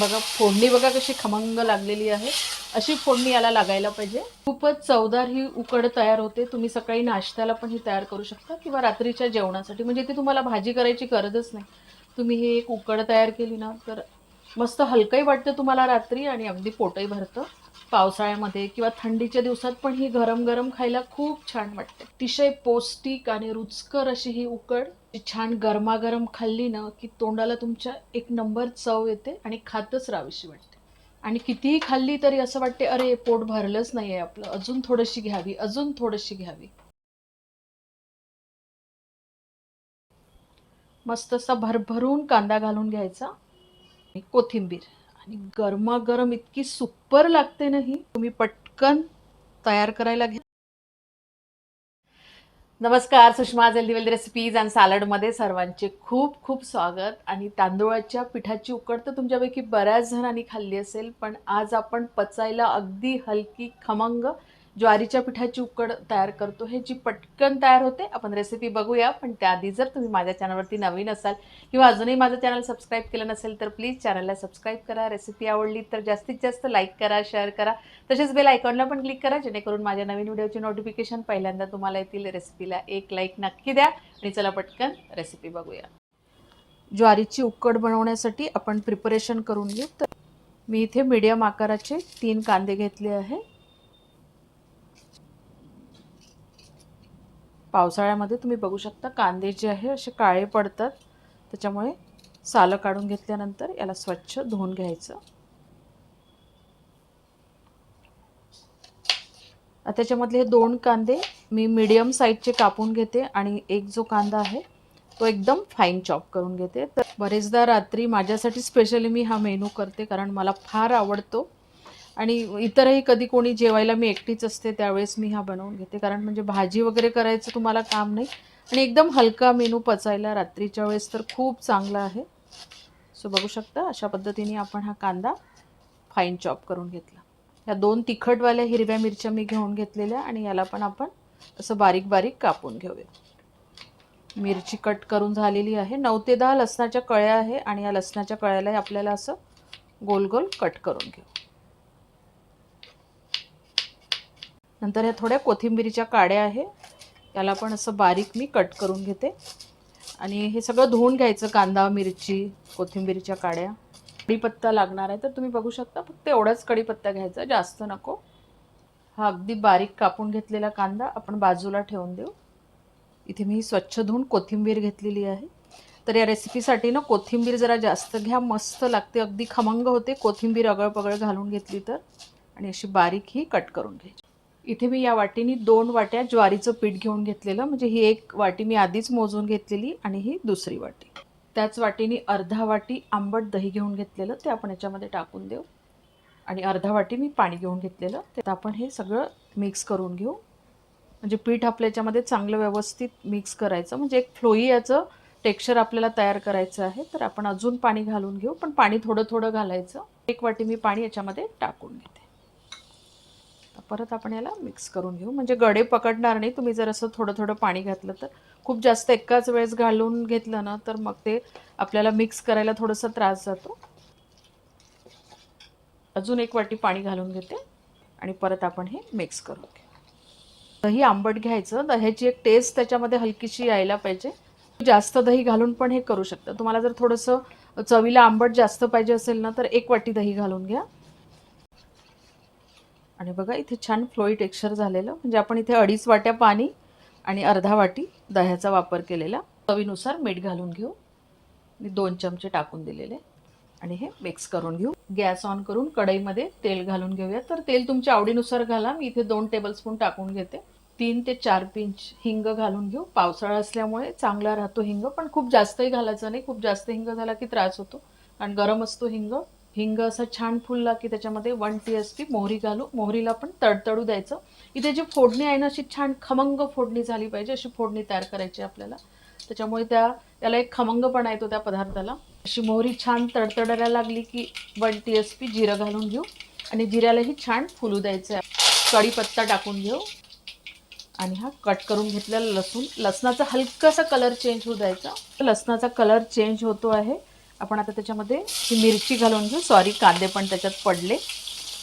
बघा फोडणी बघा कशी खमंग लागलेली आहे. अशी फोडणी याला लागायला पाहिजे. खूपच चवदार ही उकड तयार होते. तुम्ही सकाळी नाश्त्याला पण ही तयार करू शकता किंवा रात्रीच्या जेवणासाठी. म्हणजे ती तुम्हाला भाजी करायची गरजच नाही. तुम्ही ही एक उकड तयार केली ना तर मस्त हलकंही वाटतं तुम्हाला रात्री आणि अगदी पोटही भरतं. पावसाळ्यामध्ये किंवा थंडीच्या दिवसात पण ही गरम गरम खायला खूप छान वाटते. अतिशय पौष्टिक आणि रुचकर अशी ही उकड छान गरमागरम खाल्ली ना की तोंडाला तुमच्या एक नंबर चव येते आणि खातच राहावीशी वाटते. आणि कितीही खाल्ली तरी असं वाटते अरे पोट भरलंच नाही आहे आपलं. अजून थोडीशी घ्यावी अजून थोडीशी घ्यावी. मस्त असा भरभरून कांदा घालून घ्यायचा आणि कोथिंबीर. आणि गरमागरम इतकी सुपर लागते ना ही. तुम्ही पटकन तयार करायला घ्या. नमस्कार सुषमा हेल्दी रेसिपीज अँड सॅलडमध्ये सर्वांचे खूप खूप स्वागत. आणि तांदूळाच्या पिठाची उकड तर तुमच्यापैकी बऱ्याच जणांनी खाल्ली असेल पण आज आपण पचायला अगदी हलकी खमंग ज्वारीच्या पिठाची उकड तयार करतो. हे जी पटकन तयार होते आपण रेसिपी बघूया. पण त्याआधी जर तुम्ही माझ्या चॅनलवरती नवीन असाल किंवा अजूनही माझं चॅनल सबस्क्राईब केलं नसेल तर प्लीज चॅनलला सबस्क्राईब करा. रेसिपी आवडली तर जास्तीत जास्त लाईक करा शेअर करा. तसेच बेल आयकॉनला पण क्लिक करा जेणेकरून माझ्या नवीन व्हिडिओची नोटिफिकेशन पहिल्यांदा तुम्हाला येतील. रेसिपीला एक लाईक नक्की द्या. आणि चला पटकन रेसिपी बघूया. ज्वारीची उकड बनवण्यासाठी आपण प्रिपरेशन करून घेऊ. तर मी इथे मीडियम आकाराचे तीन कांदे घेतले आहे. पावसाळ्यामध्ये तुम्ही बघू शकता कांदे जे आहे असे काळे पडतात. त्याच्यामुळे सालं काढून घेतल्यानंतर याला स्वच्छ धुवून घ्यायचं. त्याच्यामधले हे दोन कांदे मी मीडियम साईजचे कापून घेते आणि एक जो कांदा आहे तो एकदम फाईन चॉप करून घेते. तर बरेचदा रात्री माझ्यासाठी स्पेशली मी हा मेनू करते कारण मला फार आवडतो. आणि इतरही कधी कोणी जेवायला मी एकटीच असते त्यावेळेस मी हा बनवून घेते. कारण म्हणजे भाजी वगैरे करायचं तुम्हाला काम नाही. आणि एकदम हलका मेनू पचायला रात्रीच्या वेळेस तर खूप चांगला आहे. सो बघू शकता अशा पद्धतीने आपण हा कांदा फाईन चॉप करून घेतला. या दोन तिखटवाल्या हिरव्या मिरच्या मी घेऊन घेतलेल्या आणि याला पण आपण असं बारीक बारीक कापून घेऊया. मिरची कट करून झालेली आहे. नऊ ते दहा लसणाच्या कळ्या आहे आणि या लसणाच्या कळ्यालाही आपल्याला असं गोल गोल कट करून घेऊ. नंतर ह्या थोड्या कोथिंबिरीच्या काड्या आहे. याला पण असं बारीक मी कट करून घेते. आणि हे सगळं धुवून घ्यायचं कांदा मिरची कोथिंबिरीच्या काड्या. कढीपत्ता लागणार आहे तर तुम्ही बघू शकता फक्त एवढाच कढीपत्ता घ्यायचा जास्त नको. हा अगदी बारीक कापून घेतलेला कांदा आपण बाजूला ठेवून देऊ. इथे मी स्वच्छ धुवून कोथिंबीर घेतलेली आहे. तर या रेसिपीसाठी ना कोथिंबीर जरा जास्त घ्या मस्त लागते. अगदी खमंग होते. कोथिंबीर अगळपगळ घालून घेतली तर. आणि अशी बारीक ही कट करून घ्यायची. इथे मी या वाटीनी दोन वाट्या ज्वारीचं पीठ घेऊन घेतलेलं म्हणजे ही एक वाटी मी आधीच मोजून घेतलेली आणि ही दुसरी वाटी. त्याच वाटीनी अर्धा वाटी आंबट दही घेऊन घेतलेलं ते आपण याच्यामध्ये टाकून देऊ. आणि अर्धा वाटी मी पाणी घेऊन घेतलेलं ते आपण हे सगळं मिक्स करून घेऊ. म्हणजे पीठ आपल्या याच्यामध्ये चांगलं व्यवस्थित मिक्स करायचं म्हणजे एक फ्लोई याचं टेक्स्चर आपल्याला तयार करायचं आहे तर आपण अजून पाणी घालून घेऊ पण पाणी थोडं थोडं घालायचं. एक वाटी मी पाणी याच्यामध्ये टाकून घेते. परत आपण याला मिक्स करून घेऊ. म्हणजे गडे पकडणार नाही. तुम्ही जर असं थोडं थोडं पाणी घातलं तर. खूप जास्त एकाच वेळेस घालून घेतलं ना तर मग ते आपल्याला मिक्स करायला थोडंसं त्रास जातो. अजून एक वाटी पाणी घालून घेते. आणि परत आपण हे मिक्स करून घेऊ. दही आंबट घ्यायचं. दह्याची एक टेस्ट त्याच्यामध्ये हलकीशी यायला पाहिजे. जास्त दही घालून पण हे करू शकता. तुम्हाला जर थोडंसं चवीला आंबट जास्त पाहिजे असेल ना तर एक वाटी दही घालून घ्या. आणि बघा इथे छान फ्लोई टेक्स्चर झालेलं. म्हणजे आपण इथे अडीच वाट्या पाणी आणि अर्धा वाटी दह्याचा वापर केलेला. चवीनुसार मीठ घालून घेऊ. मी दोन चमचे टाकून दिलेले. आणि हे मिक्स करून घेऊ. गॅस ऑन करून कढईमध्ये तेल घालून घेऊया. तर तेल तुमच्या आवडीनुसार घाला. मी इथे दोन टेबलस्पून टाकून घेते. तीन ते चार पिंच हिंग घालून घेऊ. पावसाळा असल्यामुळे चांगला राहतो हिंग पण खूप जास्तही घालायचं नाही. खूप जास्त हिंग झाला की त्रास होतो. कारण गरम असतो हिंग. हिंग असं छान फुलला की त्याच्यामध्ये वन टी एस पी मोहरी घालू. मोहरीला पण तडतडू द्यायचं. इथे जी फोडणी आहे ना अशी छान खमंग फोडणी झाली पाहिजे अशी फोडणी तयार करायची आपल्याला. त्याच्यामुळे त्या त्याला एक खमंगपणा येतो त्या पदार्थाला. अशी मोहरी छान तडतडायला लागली की वन टी एस पी जिरं घालून घेऊ. आणि जिऱ्यालाही छान फुलू द्यायचं आहे कढीपत्ता टाकून घेऊ. आणि हा कट करून घेतलेला लसूण. लसणाचा हलकासा कलर चेंज होऊ द्यायचा. लसणाचा कलर चेंज होतो आहे. आपण आता त्याच्यामध्ये ही मिरची घालून घेऊ. सॉरी कांदे पण त्याच्यात पडले.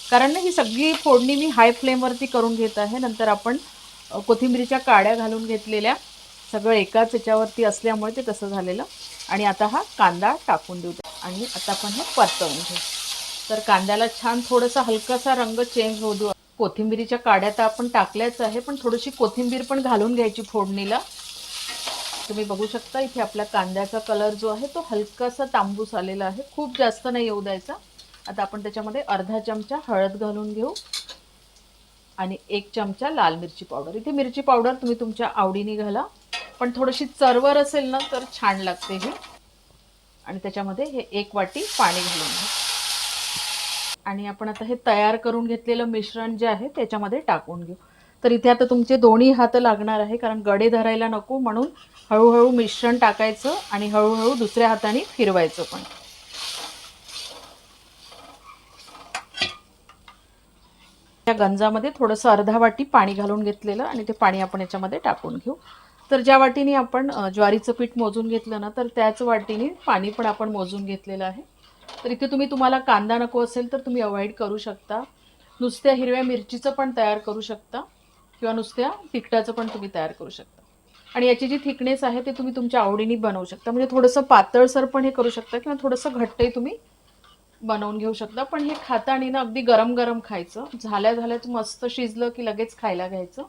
कारण ही सगळी फोडणी मी हाय फ्लेमवरती करून घेत आहे. नंतर आपण कोथिंबीरीच्या काड्या घालून घेतलेल्या सगळं एकाच याच्यावरती असल्यामुळे ते तसं झालेलं. आणि आता हा कांदा टाकून देऊ. आणि आता आपण हे परतवून घेऊ. तर कांद्याला छान थोडासा हलकासा रंग चेंज होऊ देऊ. कोथिंबीरीच्या काड्या तर आपण टाकल्याच आहे पण थोडीशी कोथिंबीर पण घालून घ्यायची फोडणीला. तुम्ही बघू शकता इथे आपल्या कांद्याचा कलर जो आहे तो हलकासा तांबूस आलेला आहे. खूप जास्त नाही येऊ द्यायचा. आता आपण त्याच्यामध्ये अर्धा चमचा हळद घालून घेऊ आणि एक चमचा लाल मिरची पावडर. इथे मिरची पावडर तुम्ही तुमच्या आवडीने घाला. पण थोडीशी चरवर असेल ना तर छान लागते ही. आणि त्याच्यामध्ये हे एक वाटी पाणी घालून घ्या. आणि आपण आता हे तयार करून घेतलेलं मिश्रण जे आहे त्याच्यामध्ये टाकून घेऊ. तर इथे आता तुमचे दोन्ही हात लागणार आहे कारण गडे धरायला नको म्हणून हळूहळू मिश्रण टाकायचं आणि हळूहळू दुसऱ्या हाताने फिरवायचं पण. त्या गंजामध्ये थोडंसं अर्धा वाटी पाणी घालून घेतलेलं आणि ते पाणी आपण याच्यामध्ये टाकून घेऊ. तर ज्या वाटीने आपण ज्वारीचं पीठ मोजून घेतलं ना तर त्याच वाटीने पाणी पण आपण मोजून घेतलेलं आहे. तर इथे तुम्ही तुम्हाला कांदा नको असेल तर तुम्ही अवॉइड करू शकता. नुसत्या हिरव्या मिरचीचं पण तयार करू शकता. किंवा नुसत्या तिखटाचं पण तुम्ही तयार करू शकता. आणि याची जी थिकनेस आहे ते तुम्ही तुमच्या आवडीने बनवू शकता. म्हणजे थोडंसं पातळसर पण हे करू शकता किंवा थोडंसं घट्टही तुम्ही बनवून घेऊ शकता. पण हे खाताना ना अगदी गरम गरम खायचं. झाल्या झाल्याच मस्त शिजलं की लगेच खायला घ्यायचं.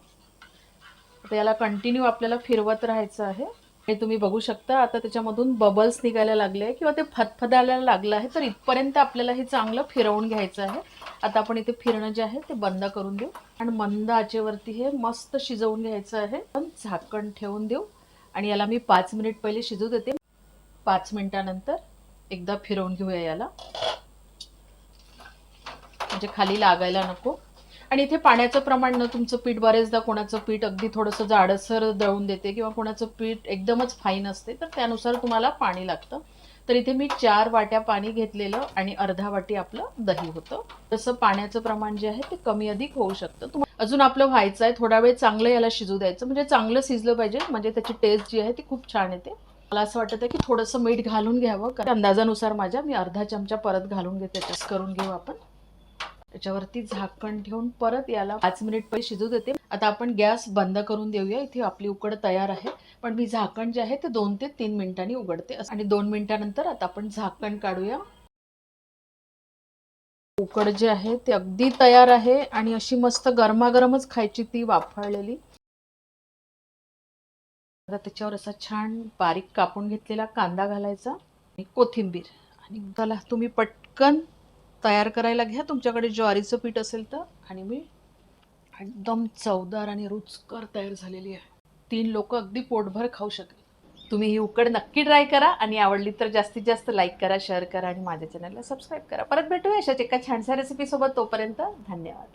आता याला कंटिन्यू आपल्याला फिरवत राहायचं आहे. हे तुम्ही बघू शकता आता त्याच्यामधून बबल्स निघायला लागले किंवा ते फतफदायला लागलं आहे तर इथपर्यंत आपल्याला हे चांगलं फिरवून घ्यायचं आहे. आता आपण इथे फिरणं जे आहे ते बंद करून देऊ. आणि मंद आचेवरती हे मस्त शिजवून घ्यायचं आहे. पण झाकण ठेवून देऊ. आणि याला मी पाच मिनिट पहिले शिजू देते. पाच मिनिटानंतर एकदा फिरवून घेऊया याला. म्हणजे खाली लागायला नको. आणि इथे पाण्याचं प्रमाण ना तुमचं पीठ बरेचदा कोणाचं पीठ अगदी थोडंसं जाडसर दळून देते किंवा कोणाचं पीठ एकदमच फाईन असते तर त्यानुसार तुम्हाला पाणी लागतं. तर इथे मी चार वाट्या पाणी घेतलेलं आणि अर्धा वाटी आपलं दही होतं. तसं पाण्याचं प्रमाण जे आहे ते कमी अधिक होऊ शकतं. तुम्हाला अजून आपलं व्हायचं आहे थोडा वेळ चांगलं याला शिजू द्यायचं म्हणजे चांगलं शिजलं पाहिजे म्हणजे त्याची टेस्ट जी आहे ती खूप छान येते. मला असं वाटतं आहे की थोडंसं मीठ घालून घ्यावं कारण अंदाजानुसार माझ्या मी अर्धा चमचा परत घालून घेते टेस्ट करून घेऊ आपण. त्याच्यावरती झाकण ठेवून परत याला पाच मिनिट पहिले शिजू देते. आता आपण गॅस बंद करून देऊया. इथे आपली उकड तयार आहे. पण मी झाकण जे आहे ते दोन ते तीन मिनिटांनी उघडते. आणि दोन मिनिटानंतर आता आपण झाकण काढूया. उकड जे आहे ते अगदी तयार आहे. आणि अशी मस्त गरमागरमच खायची ती वाफळलेली. आता त्याच्यावर असा छान बारीक कापून घेतलेला कांदा घालायचा आणि कोथिंबीर. आणि त्याला तुम्ही पटकन तयार करायला घ्या. तुमच्याकडे ज्वारीचं पीठ असेल तर. आणि मी एकदम चवदार आणि रुचकर तयार झालेली आहे. तीन लोक अगदी पोटभर खाऊ शकेल तुम्ही ही उकड नक्की ट्राय करा. आणि आवडली तर जास्तीत जास्त लाईक करा शेअर करा आणि माझ्या चॅनलला सबस्क्राईब करा. परत भेटूया अशाच एका छानशा रेसिपीसोबत तोपर्यंत धन्यवाद.